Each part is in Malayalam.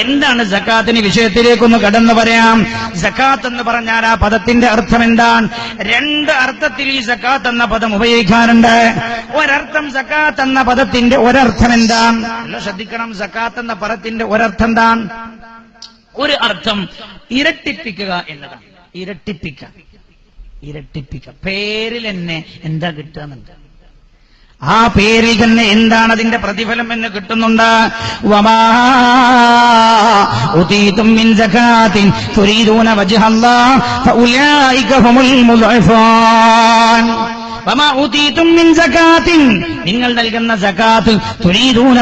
എന്താണ് സക്കാത്തിന് വിഷയത്തിലേക്കൊന്ന് കടന്നു പറയാം? സക്കാത്ത് എന്ന് പറഞ്ഞാൽ ആ പദത്തിന്റെ അർത്ഥം എന്താണ്? രണ്ട് അർത്ഥത്തിൽ ഈ സക്കാത്ത് എന്ന പദം ഉപയോഗിക്കാറുണ്ട്. ഒരർത്ഥം സക്കാത്ത് എന്ന പദത്തിന്റെ ഒരർത്ഥം എന്താണ്? ശ്രദ്ധിക്കണം സക്കാത്ത് എന്ന പദത്തിന്റെ ഒരർത്ഥം എന്താണ്? ഒരു അർത്ഥം ഇരട്ടിപ്പിക്കുക എന്നതാണ്. ഇരട്ടിപ്പിക്കുക. ഇരട്ടിപ്പിക്കുക. പേരിൽ എന്നെ എന്താ കിട്ടുന്നുണ്ട് ആ പേരിൽ തന്നെ എന്താണ് അതിന്റെ പ്രതിഫലം എന്ന് കിട്ടുന്നുണ്ട്? നിങ്ങൾ നൽകുന്ന സകാത്ത് തുരീദൂന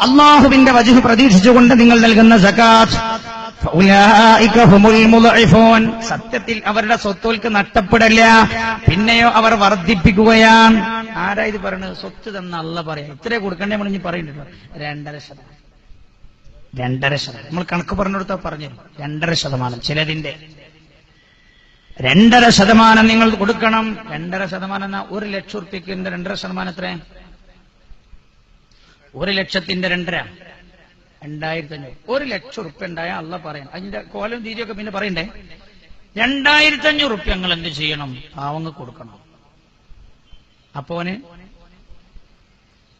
അല്ലാഹുവിന്റെ വജ്ഹ് പ്രതീക്ഷിച്ചുകൊണ്ട് നിങ്ങൾ നൽകുന്ന മുദ്ഇഫൂൻ. സത്യത്തിൽ അവരുടെ സ്വത്തുകൾക്ക് നഷ്ടപ്പെടില്ല. പിന്നെയോ അവർ വർദ്ധിപ്പിക്കുകയാണ്. ആരാ ഇത് പറയണത്? സ്വത്ത് തന്ന അല്ല പറയാം ഇത്രേ കൊടുക്കണ്ടേ നമ്മൾ ഇനി പറയുന്നുണ്ടോ രണ്ടര ശതമാനം. രണ്ടര ശതമാനം. നമ്മൾ കണക്ക് പറഞ്ഞെടുത്താ പറഞ്ഞു. രണ്ടര ശതമാനം. ചിലതിന്റെ രണ്ടര ശതമാനം നിങ്ങൾ കൊടുക്കണം. രണ്ടര ശതമാനം എന്നാ ഒരു ലക്ഷം ഉറുപ്പ്യക്ക് രണ്ടര ശതമാനം എത്ര? ഒരു ലക്ഷത്തിന്റെ രണ്ടര. രണ്ടായിരത്തി അഞ്ഞൂറ് ഒരു ലക്ഷം ഉറുപ്പ്യ ഉണ്ടായ അല്ല പറയാം അതിന്റെ കോലം തീരിയൊക്കെ പിന്നെ പറയണ്ടേ? രണ്ടായിരത്തി അഞ്ഞൂറ് ഉറുപ്പ്യ ഞങ്ങൾ എന്ത് ചെയ്യണം? പാവങ്ങ് കൊടുക്കണം. അപ്പോന്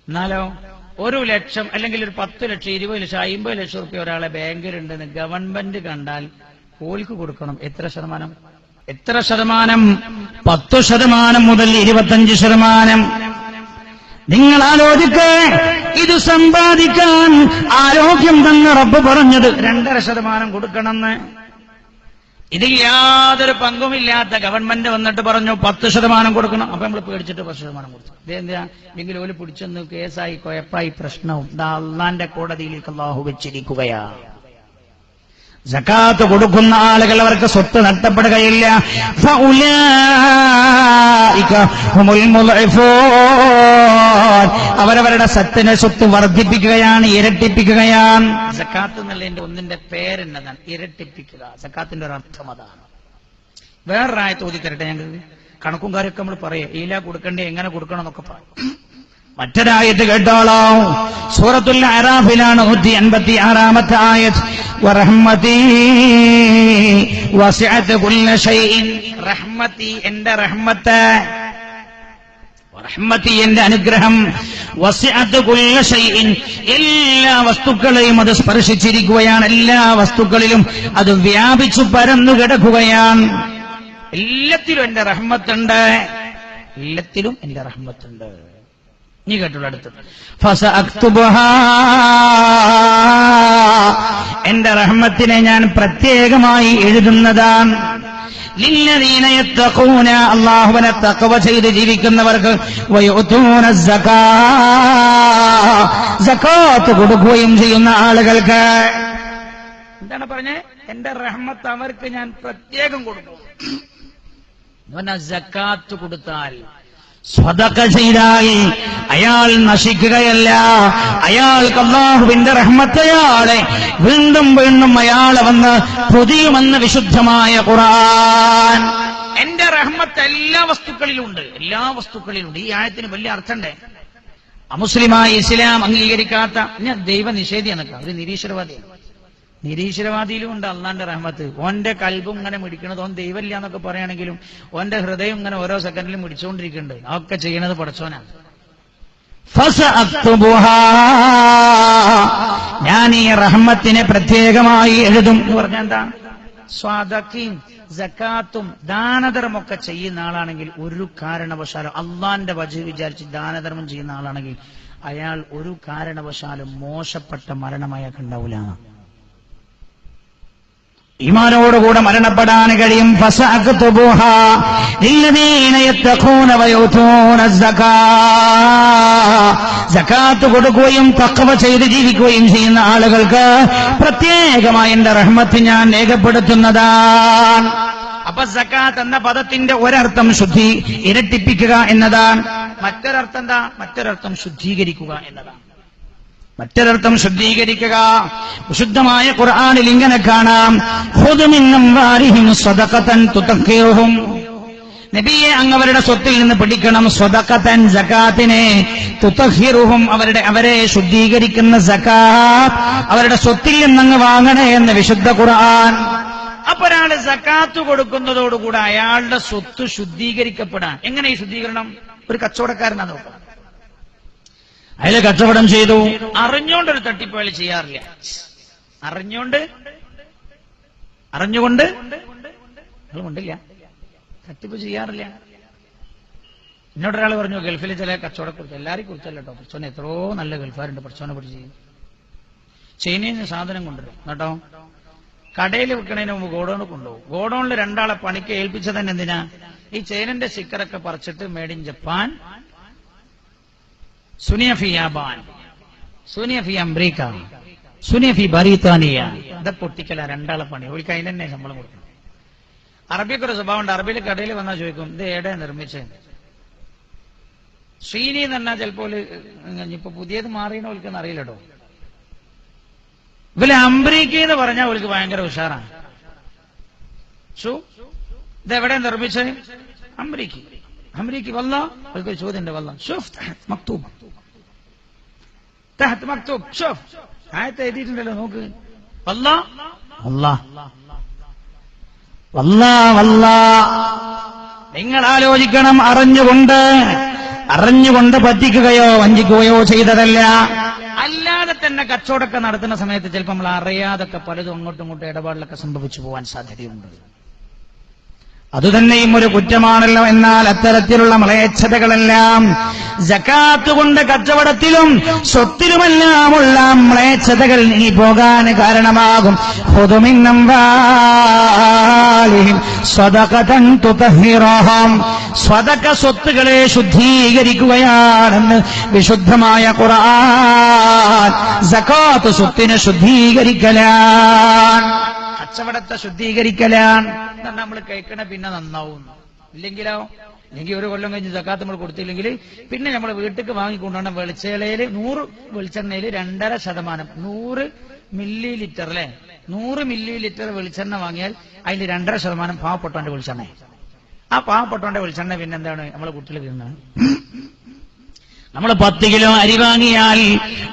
എന്നാലോ ഒരു ലക്ഷം അല്ലെങ്കിൽ ഒരു പത്ത് ലക്ഷം ഇരുപത് ലക്ഷം അമ്പത് ലക്ഷം റുപ്യ ഒരാളെ ബാങ്കിലുണ്ടെന്ന് ഗവൺമെന്റ് കണ്ടാൽ ഓൽക്ക് കൊടുക്കണം. എത്ര ശതമാനം? എത്ര ശതമാനം? പത്ത് ശതമാനം മുതൽ ഇരുപത്തഞ്ച് ശതമാനം. നിങ്ങൾ ആലോചിക്കേ ഇത് സമ്പാദിക്കാൻ ആരോഗ്യം തന്നെ റബ്ബ് പറഞ്ഞത് രണ്ടര ശതമാനം കൊടുക്കണമെന്ന്. ഇതിൽ യാതൊരു പങ്കുമില്ലാത്ത ഗവൺമെന്റ് വന്നിട്ട് പറഞ്ഞു പത്ത് ശതമാനം കൊടുക്കണം. അപ്പൊ നമ്മൾ പേടിച്ചിട്ട് പത്ത് ശതമാനം കൊടുത്തു. ഇതെന്താ എങ്കിൽ ഓൽ പിടിച്ചെന്ന് കേസായി കുഴപ്പായി പ്രശ്നവും. ദാ അള്ളാന്റെ കോടതിയിലേക്ക് അള്ളാഹു വെച്ചിരിക്കുകയാ. ജക്കാത്ത് കൊടുക്കുന്ന ആളുകൾ അവർക്ക് സ്വത്ത് നഷ്ടപ്പെടുകയില്ല. അവരവരുടെ സത്തിനെ സ്വത്ത് വർദ്ധിപ്പിക്കുകയാണ് ഇരട്ടിപ്പിക്കുകയാണ്. ജക്കാത്ത് എന്നുള്ളതിന്റെ ഒന്നിന്റെ പേരെന്നതാണ് ഇരട്ടിപ്പിക്കുക. ജക്കാത്തിന്റെ ഒരു അർത്ഥം അതാണ്. വേറൊരായ തോതി തരട്ടെ ഞങ്ങൾ കണക്കും കാര്യമൊക്കെ നമ്മൾ പറയാം. ഈല കൊടുക്കണ്ടേ എങ്ങനെ കൊടുക്കണം എന്നൊക്കെ പറയും. മറ്റൊരായത് കേട്ടോളാം. സൂറത്തുൽ അറാഫിലാണ് നൂറ്റി എൺപത്തി ആറാമത്തെ ആയത് വറഹ്മതി വസിഅത് കുല്ല റഹ്മതി എന്റെ റഹ്മത്ത്. റഹ്മതി എന്റെ അനുഗ്രഹം. വസിഅത്ത് കുല്ല എല്ലാ വസ്തുക്കളെയും അത് സ്പർശിച്ചിരിക്കുകയാണ്. എല്ലാ വസ്തുക്കളിലും അത് വ്യാപിച്ചു പരന്നു കിടക്കുകയാണ്. എല്ലാത്തിലും എന്റെ റഹ്മത്തുണ്ട്. എല്ലാത്തിലും എന്റെ റഹ്മത്തുണ്ട്. നീ കേട്ടുള്ള അടുത്തത് ഫസ എന്റെ റഹ്മത്തിനെ ഞാൻ പ്രത്യേകമായി എഴുതുന്നതാണ്. അള്ളാഹുവിനെ തക്കവ ചെയ്ത് ജീവിക്കുന്നവർക്ക് വയുതൂന സകാ സകാത്ത് കൊടുക്കുകയും ചെയ്യുന്ന ആളുകൾക്ക്. എന്താണ് പറഞ്ഞേ? എന്റെ റഹ്മത്ത് അവർക്ക് ഞാൻ പ്രത്യേകം കൊടുക്കും. സക്കാത്ത് കൊടുത്താൽ സ്വതക്ക ചെയ്താൽ അയാൾ നശിക്കുകയല്ല. അയാൾക്ക് അള്ളാഹുവിന്റെ റഹ്മത്തയാളെ വീണ്ടും വീണ്ടും അയാളെ വന്ന് പൊതിയുമെന്ന് വിശുദ്ധമായ ഖുറാൻ എന്റെ റഹ്മത്ത് എല്ലാ വസ്തുക്കളിലുണ്ട്. എല്ലാ വസ്തുക്കളിലുണ്ട്. ഈ ആയത്തിന് വലിയ അർത്ഥമുണ്ടേ. അമുസ്ലിമായ ഇസ്ലാം അംഗീകരിക്കാത്ത ഞാൻ ദൈവ നിഷേധിയാണ് ഒരു നിരീശ്വരവാദിയാണ്. നിരീശ്വരവാദിയിലും ഉണ്ട് അള്ളാന്റെ റഹ്മത്ത്. ഓന്റെ കൽബും ഇങ്ങനെ മിടിക്കണത് ഓൻ ദൈവമില്ല എന്നൊക്കെ പറയുകയാണെങ്കിലും ഓന്റെ ഹൃദയം ഇങ്ങനെ ഓരോ സെക്കൻഡിലും മിടിച്ചുകൊണ്ടിരിക്കുന്നുണ്ട്. അതൊക്കെ ചെയ്യണത് പഠിച്ചോനാണ്. ഞാൻ ഈ റഹ്മത്തിനെ പ്രത്യേകമായി എഴുതും. എന്ന് പറഞ്ഞാൽ എന്താ? സ്വാദക്കീം ജക്കാത്തും ദാനധർമ്മൊക്കെ ചെയ്യുന്ന ആളാണെങ്കിൽ ഒരു കാരണവശാലും അള്ളാന്റെ വജു വിചാരിച്ച് ദാനധർമ്മം ചെയ്യുന്ന ആളാണെങ്കിൽ അയാൾ ഒരു കാരണവശാലും മോശപ്പെട്ട മരണമായി ഉണ്ടാവില്ല ഈമാനോടുകൂടെ മരണപ്പെടാൻ കഴിയും. സകാത്ത് കൊടുക്കുകയും തക്കവ ചെയ്ത് ജീവിക്കുകയും ചെയ്യുന്ന ആളുകൾക്ക് പ്രത്യേകമായി എന്റെ റഹ്മത്ത് ഞാൻ രേഖപ്പെടുത്തുന്നതാണ്. അപ്പൊ സക്കാത്ത് എന്ന പദത്തിന്റെ ഒരർത്ഥം ശുദ്ധി ഇരട്ടിപ്പിക്കുക എന്നതാണ്. മറ്റൊരർത്ഥം എന്താ? മറ്റൊരർത്ഥം ശുദ്ധീകരിക്കുക എന്നതാണ്. മറ്റൊരർത്ഥം ശുദ്ധീകരിക്കുക. വിശുദ്ധമായ ഖുർആാനിൽ ഇങ്ങനെ കാണാം. "ഖുദ് മിൻ അംവാലിഹിം സദഖതൻ തുതഖിറുഹും. നബിയെ അങ്ങവരുടെ സ്വത്തിൽ നിന്ന് പിടിക്കണം സ്വതക്കത്തൻ ജക്കാത്തിനെ തുത്തഹിറുഹും അവരുടെ അവരെ ശുദ്ധീകരിക്കുന്ന സക്കാത്ത് അവരുടെ സ്വത്തിൽ നിന്നങ്ങ് വാങ്ങണേ എന്ന് വിശുദ്ധ ഖുർആൻ. അപ്പൊ ഒരാൾ സക്കാത്ത് കൊടുക്കുന്നതോടുകൂടെ അയാളുടെ സ്വത്ത് ശുദ്ധീകരിക്കപ്പെടാൻ. എങ്ങനെ ഈ ശുദ്ധീകരണം? ഒരു കച്ചവടക്കാരനാ നോക്കാം. അയാൾ കച്ചവടം ചെയ്തു. അറിഞ്ഞോണ്ടൊരു തട്ടിപ്പ് അയാൾ ചെയ്യാറില്ല അറിഞ്ഞുകൊണ്ട്? അയാൾ കൊണ്ടില്ല തട്ടിപ്പ് ചെയ്യാറില്ല. എന്നോടൊരാൾ പറഞ്ഞു ഗൾഫിലെ ചില കച്ചവടക്കുറിച്ച് എല്ലാരെയും കുറിച്ചല്ല കേട്ടോ. പ്രച്ചോനെ എത്രയോ നല്ല ഗൾഫാരുണ്ട് പ്രച്ചോനെ പിടിച്ച് ചെയ്യും ചൈനയിൽ നിന്ന് സാധനം കൊണ്ടുവരും. കേട്ടോ? കടയിൽ വിൽക്കണതിന് മുമ്പ് ഗോഡൌണിൽ കൊണ്ടുപോകും. ഗോഡൌണിൽ രണ്ടാളെ പണിക്ക് ഏൽപ്പിച്ചത് തന്നെ എന്തിനാ ഈ ചൈനന്റെ സിക്കറൊക്കെ പറിച്ചിട്ട് മേഡ് ഇൻ ജപ്പാൻ സുനിയഫി യാബാൻ അമ്രീക്ക അംബ്രീക്ക സുനിയഫി ബറീത്താനിയ ഇത് പൊട്ടിക്കല രണ്ടാളെ പണി. ഒരു കൈ തന്നെ ശമ്പളം കൊടുക്കണം. സ്വഭാവം ഉണ്ട് അറബിയിൽ കടയിൽ വന്നാൽ ചോദിക്കും ഇത് എവിടെ നിർമ്മിച്ചത് ശ്രീനി എന്ന് പറഞ്ഞാൽ ചിലപ്പോൾ ഇപ്പൊ പുതിയത് മാറിയെന്ന് ഓൽക്കെന്ന് അറിയില്ല കേട്ടോ ഇവൽ അംബ്രീക്ക എന്ന് പറഞ്ഞാൽ ഒരിക്കൽ ഭയങ്കര ഉഷാറാണ്. ഇതെവിടെ നിർമ്മിച്ചത് അംബ്രീക്ക്. അംബ്രീക്ക് വല്ല? അവർക്ക് ചോദ്യം ഉണ്ട് شوف تحت مكتوب تحت مكتوب شوف هاي എഴുതിയിട്ടുണ്ടല്ലോ നോക്ക് والله والله والله والله നിങ്ങൾ ആലോചിക്കണം അറിഞ്ഞുകൊണ്ട്. അറിഞ്ഞുകൊണ്ട് പറ്റിക്കുകയോ വഞ്ചിക്കുകയോ ചെയ്തതല്ല. അല്ലാതെ തന്നെ കച്ചവടമൊക്കെ നടത്തുന്ന സമയത്ത് ചിലപ്പോൾ നമ്മൾ അറിയാതൊക്കെ പലതും അങ്ങോട്ടും ഇങ്ങോട്ടും ഇടപാടിലൊക്കെ സംഭവിച്ചു പോകാൻ സാധ്യതയുണ്ട്. അതുതന്നെയും ഒരു കുറ്റമാണല്ലോ എന്നാൽ അത്തരത്തിലുള്ള മ്ലേച്ഛതകളെല്ലാം ജക്കാത്ത് കൊണ്ട് കച്ചവടത്തിലും സ്വത്തിലുമെല്ലാമുള്ള മ്ലേച്ഛതകൾ നീ പോകാൻ കാരണമാകും. പൊതുമിന്നം സ്വതക സ്വത്തുകളെ ശുദ്ധീകരിക്കുകയാണെന്ന് വിശുദ്ധമായ ഖുർആൻ സക്കാത്ത് സ്വത്തിനെ ശുദ്ധീകരിക്കലാണ്. കച്ചവടത്തെ ശുദ്ധീകരിക്കലാണ്. നമ്മൾ കഴിക്കണ പിന്നെ നന്നാവും. ഇല്ലെങ്കിലോ? ഇല്ലെങ്കിൽ ഒരു കൊല്ലം കഴിഞ്ഞ് ജക്കാത്ത് നമ്മൾ കൊടുത്തില്ലെങ്കിൽ പിന്നെ നമ്മൾ വീട്ടിലേക്ക് വാങ്ങിക്കൊണ്ടുവന്ന വെളിച്ചെണ്ണയിൽ നൂറ് വെളിച്ചെണ്ണയിൽ രണ്ടര ശതമാനം. നൂറ് മില്ലി ലിറ്റർ അല്ലെ? നൂറ് മില്ലി ലിറ്റർ വെളിച്ചെണ്ണ വാങ്ങിയാൽ അതിൽ രണ്ടര ശതമാനം പാവപ്പെട്ടവന്റെ വെളിച്ചെണ്ണ. ആ പാവപ്പെട്ടവന്റെ വെളിച്ചെണ്ണ പിന്നെ എന്താണ്? നമ്മളെ കുട്ടികൾ തിന്നാണ് നമ്മൾ പത്ത് കിലോ അരി വാങ്ങിയാൽ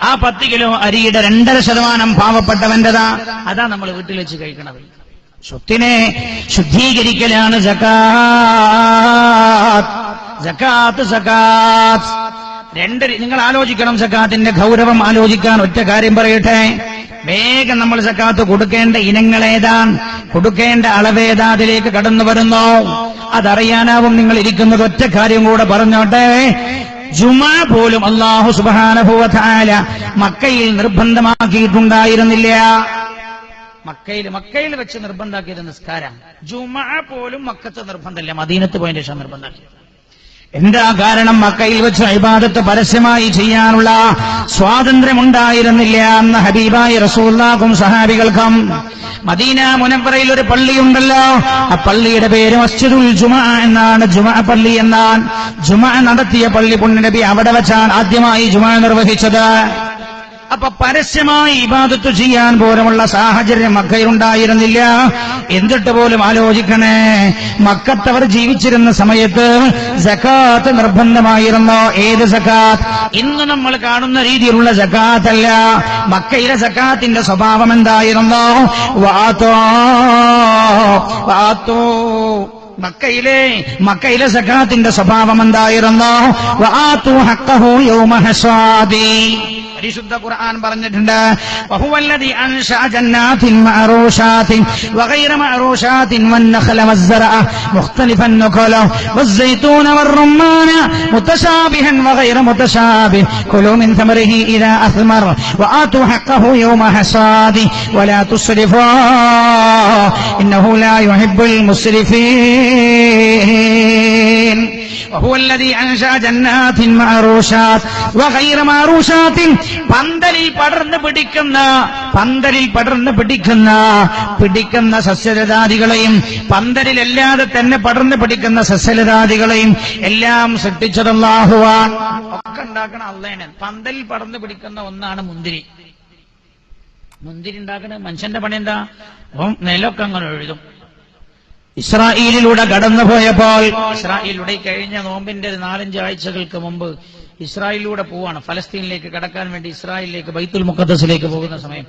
ആ പത്ത് കിലോ അരിയുടെ രണ്ടര ശതമാനം പാവപ്പെട്ടവന്റെതാ. അതാ നമ്മൾ വീട്ടിൽ വെച്ച് കഴിക്കണത്. സ്വത്തിനെ ശുദ്ധീകരിക്കലാണ് സക്കാത്ത് സക്കാത്ത് രണ്ട് നിങ്ങൾ ആലോചിക്കണം സക്കാത്തിന്റെ ഗൗരവം ആലോചിക്കാൻ ഒറ്റ കാര്യം പറയട്ടെ. വേഗം നമ്മൾ സക്കാത്ത് കൊടുക്കേണ്ട ഇനങ്ങൾ ഏതാണ്? കൊടുക്കേണ്ട അളവേതാ അതിലേക്ക് കടന്നു വരുന്നു. അതറിയാനാവും നിങ്ങൾ ഇരിക്കുന്നത്. ഒറ്റ കാര്യം കൂടെ പറഞ്ഞോട്ടെ. ജുമാ പോലും അള്ളാഹു സുബാനഭൂവത്താല മക്കയിൽ നിർബന്ധമാക്കിയിട്ടുണ്ടായിരുന്നില്ല. മക്കയിൽ മക്കയിൽ വെച്ച് നിർബന്ധാക്കിയത് നിസ്കാരം. ജുമാ പോലും മക്കത്ത് നിർബന്ധമല്ല. മദീനത്ത് പോയതിന് ശേഷം നിർബന്ധാക്കി എന്താ കാരണം മക്കയിൽ വെച്ച് അഭിബാദത്ത് പരസ്യമായി ചെയ്യാനുള്ള സ്വാതന്ത്ര്യമുണ്ടായിരുന്നില്ല എന്ന് ഹബീബായി റസൂല്ലാക്കും സഹാബികൾക്കും. മദീന മുനമ്പറയിൽ ഒരു പള്ളിയുണ്ടല്ലോ. ആ പള്ളിയുടെ പേര് മസ്ജിദുൽ ജുമാ എന്നാണ്. ജുമാ പള്ളി എന്നാണ് ജുമാ നടത്തിയ പള്ളി പുണ്യനബി അവിടെ വെച്ചാണ് ആദ്യമായി ജുമാ നിർവഹിച്ചത്. അപ്പൊ പരസ്യമായി ഇബാദത്ത് ചെയ്യാൻ പോലുമുള്ള സാഹചര്യം മക്കയിലുണ്ടായിരുന്നില്ല. എന്നിട്ട് പോലും ആലോചിക്കണേ? മക്കത്തവർ ജീവിച്ചിരുന്ന സമയത്ത് സക്കാത്ത് നിർബന്ധമായിരുന്നോ? ഏത് സക്കാത്ത്? ഇന്ന് നമ്മൾ കാണുന്ന രീതിയിലുള്ള സക്കാത്തല്ല. മക്കയിലെ സക്കാത്തിന്റെ സ്വഭാവം എന്തായിരുന്നോ? വാത്തോ വാത്തോ. മക്കയിലെ മക്കയിലെ സക്കാത്തിന്റെ സ്വഭാവം എന്തായിരുന്നോ? വാത്തു ഹക്കഹോ യോ ഹസാദി പരിശുദ്ധ ഖുർആൻ പറഞ്ഞിട്ടുണ്ട് വഹുവല്ലദി അൻശഅ ജന്നാത്തിൻ മഅറൂശാത്തിൻ വഗൈറ മഅറൂശാത്തിൻ വന്നഖല വസ്സറഅ മുഖ്തലിഫൻ നഖല والزيتون والرمان متشابها وغير متشابه كلوا من ثمره إذا أثمر وآتوا حقه يوم حصاده ولا تسرفوا إنه لا يحب المسرفين وهو الذي أنشأ جنات معروشات وغير معروشات പന്തലിൽ പടർന്ന് പിടിക്കുന്ന പന്തലിൽ പടർന്ന് പിടിക്കുന്ന പിടിക്കുന്ന സസ്യലതാദികളെയും പന്തലിലല്ലാതെ തന്നെ പടർന്ന് പിടിക്കുന്ന സസ്യലതാദികളെയും എല്ലാം സൃഷ്ടിച്ചതല്ലാഹുവാൻ ഒക്കെ ഉണ്ടാക്കണ അള്ളേണ് പന്തലിൽ പടർന്ന് പിടിക്കുന്ന ഒന്നാണ് മുന്തിരി മുന്തിരി ഉണ്ടാക്കണ മനുഷ്യന്റെ പണി എന്താ അപ്പം നിലമൊക്കെ അങ്ങനെ എഴുതും ഇസ്രായേലിലൂടെ കടന്നുപോയപ്പോൾ ഇസ്രായേലിലൂടെ കഴിഞ്ഞ നോമ്പിന്റെ നാലഞ്ച് ആഴ്ചകൾക്ക് മുമ്പ് ഇസ്രായേലിലൂടെ പോവാണ്. ഫലസ്തീനിലേക്ക് കടക്കാൻ വേണ്ടി ഇസ്രായേലിലേക്ക് ബൈത്തുൽ മുഖദ്സിലേക്ക് പോകുന്ന സമയം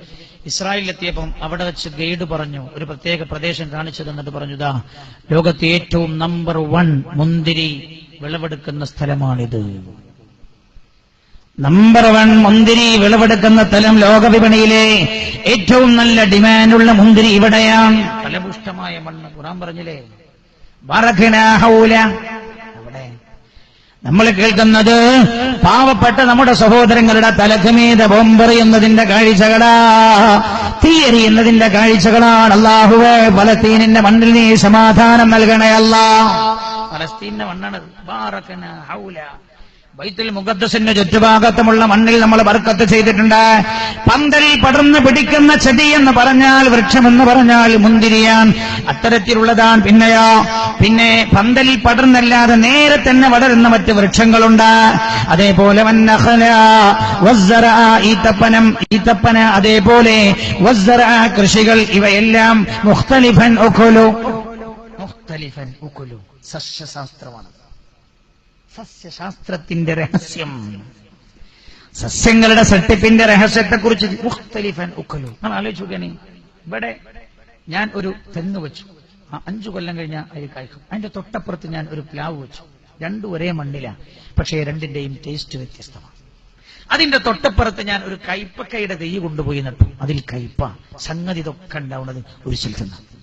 ഇസ്രായേലിലെത്തിയപ്പം അവിടെ വെച്ച് ഗൈഡ് പറഞ്ഞു ഒരു പ്രത്യേക പ്രദേശം കാണിച്ചു തന്നിട്ട് പറഞ്ഞു ഇതാ ലോകത്തെ ഏറ്റവും നമ്പർ വൺ മുന്തിരി വിളവെടുക്കുന്ന സ്ഥലമാണിത്. നമ്പർ വൺ മുന്തിരി വിളവെടുക്കുന്ന സ്ഥലം ലോകവിപണിയിലെ ഏറ്റവും നല്ല ഡിമാൻഡുള്ള മുന്തിരി ഇവിടെയാണ്. ഫലപുഷ്ടമായ മണ്ണ് ഖുറാൻ പറഞ്ഞില്ലേ? ബറഖനാ ഹൗല. അവിടെ. നമ്മൾ കേൾക്കുന്നത് പാവപ്പെട്ട നമ്മുടെ സഹോദരങ്ങളുടെ തലക്കുമീത ബോംബെറിയുന്നതിന്റെ കാഴ്ചകളാ. തീയറിയുന്നതിന്റെ കാഴ്ചകളാണ്. അള്ളാഹുവെ ഫലസ്തീനിന്റെ മണ്ണിൽ നീ സമാധാനം നൽകണേ അല്ല. ഫലസ്തീന്റെ മണ്ണാണ്. ബാറക്കന ഹൗല. ബൈത്തുൽ മുഖദ്സിന്റെ ചുറ്റുഭാഗത്തുമുള്ള മണ്ണിൽ നമ്മൾ ബർക്കത്ത് ചെയ്തിട്ടുണ്ട്. പന്തലിൽ പടർന്നു പിടിക്കുന്ന ചെടി എന്ന് പറഞ്ഞാൽ വൃക്ഷമെന്ന് പറഞ്ഞാൽ മുന്തിരിയാൻ അത്തരത്തിലുള്ളതാണ് പിന്നെയോ? പിന്നെ പന്തലിൽ പടർന്നല്ലാതെ നേരെ തന്നെ വളരുന്ന മറ്റ് വൃക്ഷങ്ങളുണ്ട്. അതേപോലെ ഈത്തപ്പനം ഈത്തപ്പന അതേപോലെ കൃഷികൾ ഇവയെല്ലാം മുഖ്തലിഫൻ ഉഖുലു. മുഖ്തലിഫൻ ഉഖുലു. സസ്യശാസ്ത്രമാണ്. സസ്യശാസ്ത്രത്തിന്റെ രഹസ്യം. സസ്യങ്ങളുടെ സൃഷ്ടിപ്പിന്റെ രഹസ്യത്തെക്കുറിച്ച് നമ്മൾ ആലോചിച്ചു ഇവിടെ ഞാൻ ഒരു തെങ്ങ് വെച്ചു. ആ അഞ്ചു കൊല്ലം കഴിഞ്ഞ അതിൽ കായ്ക്കും. അതിന്റെ തൊട്ടപ്പുറത്ത് ഞാൻ ഒരു പ്ലാവ് വെച്ചു. രണ്ടും ഒരേ മണ്ണിലാണ് പക്ഷേ രണ്ടിന്റെയും ടേസ്റ്റ് വ്യത്യസ്തമാണ്. അതിന്റെ തൊട്ടപ്പുറത്ത് ഞാൻ ഒരു കയ്പക്കയുടെ തെയ്യ് കൊണ്ടുപോയി നട്ടു. അതിൽ കയ്പ. സംഗതി ഇതൊക്കെ ഉണ്ടാവുന്നത് ഒരു സ്ഥലത്ത് നിന്നാണ്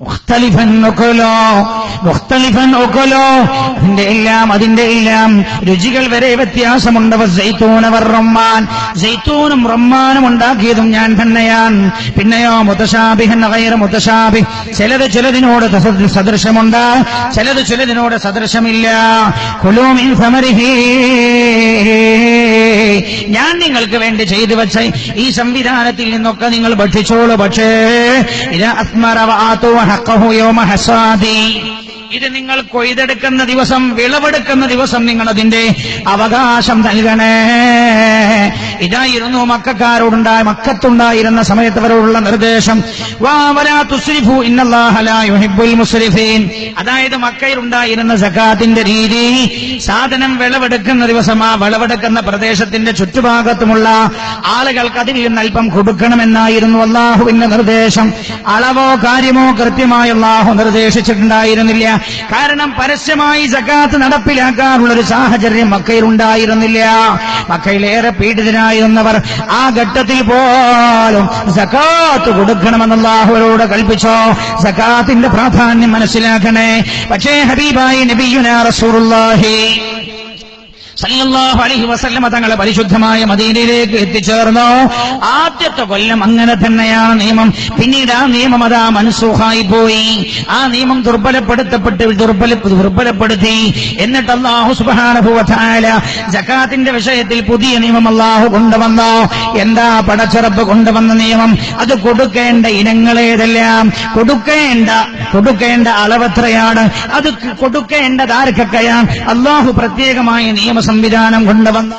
മുഖ്തലിഫൻ ഒക്കലോ മുഖ്തലിഫൻ ഒക്കലോ. അതിന്റെ എല്ലാം അതിന്റെ എല്ലാം രുചികൾ വരെ വ്യത്യാസമുണ്ട്. ജയ്ത്തൂനവർ റമ്മാൻ. ജയ്ത്തൂനും റമ്മാനും ഉണ്ടാക്കിയതും ഞാൻ തന്നെയാണ്. പിന്നെയോ മുതശാബിഹൻ ഗൈറ മുതശാബി ചിലത് ചിലതിനോട് സദൃശമുണ്ട്. ചിലത് ചിലതിനോട് സദൃശമില്ല. കുലൂമിൻ സമരിഹി. ഞാൻ നിങ്ങൾക്ക് വേണ്ടി ചെയ്തു വെച്ച ഈ സംവിധാനത്തിൽ നിന്നൊക്കെ നിങ്ങൾ ഭക്ഷിച്ചോളൂ. പക്ഷേ ഇത് ഹസാദി ഇത് നിങ്ങൾ കൊയ്തെടുക്കുന്ന ദിവസം വിളവെടുക്കുന്ന ദിവസം നിങ്ങൾ അതിന്റെ അവകാശം നൽകണേ. ഇതായിരുന്നു മക്കാരോടുണ്ടായ മക്കത്തുണ്ടായിരുന്ന സമയത്ത് അവരോടുള്ള നിർദ്ദേശം അതായത് മക്കയിലുണ്ടായിരുന്ന സക്കാത്തിന്റെ രീതി സാധനം വിളവെടുക്കുന്ന ദിവസം ആ വിളവെടുക്കുന്ന പ്രദേശത്തിന്റെ ചുറ്റുഭാഗത്തുമുള്ള ആളുകൾക്ക് അതിൽ നിന്ന് അല്പം കൊടുക്കണമെന്നായിരുന്നു അള്ളാഹുവിന്റെ നിർദ്ദേശം. അളവോ കാര്യമോ കൃത്യമായി അള്ളാഹു നിർദ്ദേശിച്ചിട്ടുണ്ടായിരുന്നില്ല. കാരണം പരസ്യമായി സക്കാത്ത് നടപ്പിലാക്കാനുള്ള ഒരു സാഹചര്യം മക്കയിൽ ഉണ്ടായിരുന്നില്ല മക്കയിലേറെ പീഡിതനായിരുന്നവർ ആ ഘട്ടത്തിൽ പോലും സക്കാത്ത് കൊടുക്കണമെന്ന് അള്ളാഹുവരോട് കൽപ്പിച്ചോ. സക്കാത്തിന്റെ പ്രാധാന്യം മനസ്സിലാക്കണേ. പക്ഷേ ഹബീബായി നബിയുന റസൂറുല്ലാഹി സല്ലല്ലാഹു അലൈഹി വസല്ലമ തങ്ങളെ പരിശുദ്ധമായ മദീനയിലേക്ക് എത്തിച്ചേർന്നു. ആദ്യത്തെ കൊല്ലം അങ്ങനെ തന്നെയാണ് നിയമം. പിന്നീട് ആ നിയമം അതാ മനസ്സൂഹായി പോയി. ആ നിയമം ദുർബലപ്പെടുത്തപ്പെട്ട് ദുർബല ദുർബലപ്പെടുത്തി. എന്നിട്ട് അള്ളാഹു സുബ്ഹാനഹു വതആല ജക്കാത്തിന്റെ വിഷയത്തിൽ പുതിയ നിയമം അള്ളാഹു കൊണ്ടുവന്നു. എന്താ പടച്ചിറപ്പ് കൊണ്ടുവന്ന നിയമം? അത് കൊടുക്കേണ്ട ഇനങ്ങളേതെല്ലാം? കൊടുക്കേണ്ട കൊടുക്കേണ്ട അളവെത്രയാണ്? അത് കൊടുക്കേണ്ടത് ആർക്കൊക്കെയാണ് അള്ളാഹു പ്രത്യേകമായ നിയമ സംവിധാനം കൊണ്ടുവന്നു